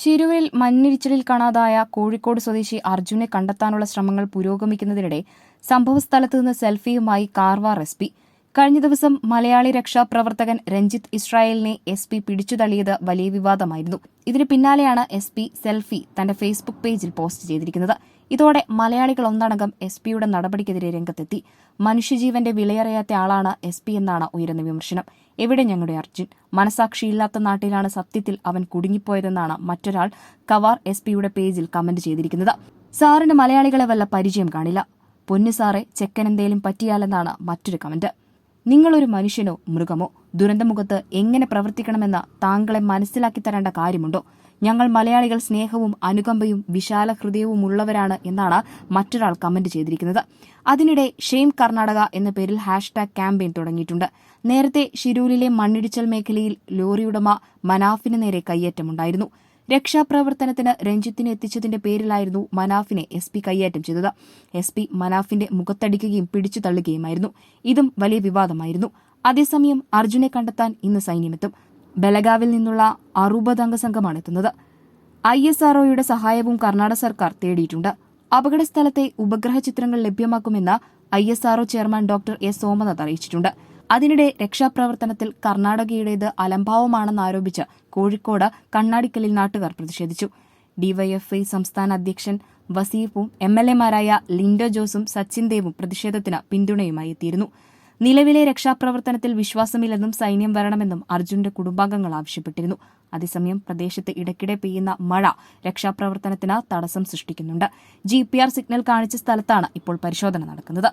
ശിരൂരിൽ മണ്ണിടിച്ചിലിൽ കാണാതായ കോഴിക്കോട് സ്വദേശി അർജുനെ കണ്ടെത്താനുള്ള ശ്രമങ്ങൾ പുരോഗമിക്കുന്നതിനിടെ സംഭവസ്ഥലത്ത് നിന്ന് സെൽഫിയുമായി കാർവാർ എസ് പി. കഴിഞ്ഞ ദിവസം മലയാളി രക്ഷാപ്രവർത്തകൻ രഞ്ജിത്ത് ഇസ്രായേലിനെ എസ് പി പിടിച്ചുതള്ളിയത് വലിയ വിവാദമായിരുന്നു. ഇതിന് പിന്നാലെയാണ് എസ് പി സെൽഫി തന്റെ ഫേസ്ബുക്ക് പേജിൽ പോസ്റ്റ് ചെയ്തിരിക്കുന്നത്. ഇതോടെ മലയാളികൾ ഒന്നടങ്കം എസ് പിയുടെ നടപടിക്കെതിരെ രംഗത്തെത്തി. മനുഷ്യജീവന്റെ വിലയറിയാത്ത ആളാണ് എസ് പി എന്നാണ് ഉയരുന്ന വിമർശനം. എവിടെ ഞങ്ങളുടെ അർജുൻ? മനസാക്ഷിയില്ലാത്ത നാട്ടിലാണ് സത്യത്തിൽ അവൻ കുടുങ്ങിപ്പോയതെന്നാണ് മറ്റൊരാൾ കവാർ എസ് പിയുടെ പേജിൽ കമന്റ് ചെയ്തിരിക്കുന്നത്. സാറിന് മലയാളികളെ വല്ല പരിചയം കാണില്ല. പൊന്നു സാറെ ചെക്കനെന്തേലും പറ്റിയാലെന്നാണ് മറ്റൊരു കമന്റ്. നിങ്ങളൊരു മനുഷ്യനോ മൃഗമോ? ദുരന്തമുഖത്ത് എങ്ങനെ പ്രവർത്തിക്കണമെന്ന് താങ്കളെ മനസ്സിലാക്കി തരേണ്ട കാര്യമുണ്ടോ? ഞങ്ങൾ മലയാളികൾ സ്നേഹവും അനുകമ്പയും വിശാല ഹൃദയവുമുള്ളവരാണ് എന്നാണ് മറ്റൊരാൾ കമന്റ് ചെയ്തിരിക്കുന്നത്. അതിനിടെ ഷെയിം കർണാടക എന്ന പേരിൽ ഹാഷ്ടാഗ് ക്യാമ്പയിൻ തുടങ്ങിയിട്ടുണ്ട്. നേരത്തെ ഷിരൂരിലെ മണ്ണിടിച്ചൽ മേഖലയിൽ ലോറിയുടമ മനാഫിന് നേരെ കയ്യേറ്റമുണ്ടായിരുന്നു. രക്ഷാപ്രവർത്തനത്തിന് രഞ്ജിത്തിനെ എത്തിച്ചതിന്റെ പേരിലായിരുന്നു മനാഫിനെ എസ് പി കയ്യേറ്റം ചെയ്തത്. എസ് പി മനാഫിന്റെ മുഖത്തടിക്കുകയും പിടിച്ചു തള്ളുകയുമായിരുന്നു. ഇതും വലിയ വിവാദമായിരുന്നു. അതേസമയം അർജുനെ കണ്ടെത്താൻ ഇന്ന് സൈന്യമെത്തും. ബലഗാവിൽ നിന്നുള്ള അറുപതംഗ സംഘമാണ് എത്തുന്നത്. ഐ എസ് ആർഒയുടെ സഹായവും കർണാടക സർക്കാർ തേടിയിട്ടുണ്ട്. അപകട സ്ഥലത്തെ ഉപഗ്രഹ ചിത്രങ്ങൾ ലഭ്യമാക്കുമെന്ന് I S R O chairman doctor S. Somanath അറിയിച്ചിട്ടുണ്ട്. അതിനിടെ രക്ഷാപ്രവർത്തനത്തിൽ കർണാടകയുടേത് അലംഭാവമാണെന്ന് ആരോപിച്ച് കോഴിക്കോട് കണ്ണാടിക്കലിൽ നാട്ടുകാർ പ്രതിഷേധിച്ചു. ഡിവൈഎഫ്ഐ സംസ്ഥാന അധ്യക്ഷൻ വസീഫും എം എൽ എമാരായ ലിൻഡോ ജോസും സച്ചിൻ ദേവും പ്രതിഷേധത്തിന് പിന്തുണയുമായി എത്തിയിരുന്നു. നിലവിലെ രക്ഷാപ്രവർത്തനത്തിൽ വിശ്വാസമില്ലെന്നും സൈന്യം വരണമെന്നും അർജുന്റെ കുടുംബാംഗങ്ങൾ ആവശ്യപ്പെട്ടിരുന്നു. അതേസമയം പ്രദേശത്ത് ഇടയ്ക്കിടെ പെയ്യുന്ന മഴ രക്ഷാപ്രവർത്തനത്തിന് തടസ്സം സൃഷ്ടിക്കുന്നുണ്ട്. ജി സിഗ്നൽ കാണിച്ച സ്ഥലത്താണ് ഇപ്പോൾ പരിശോധന നടക്കുന്നത്.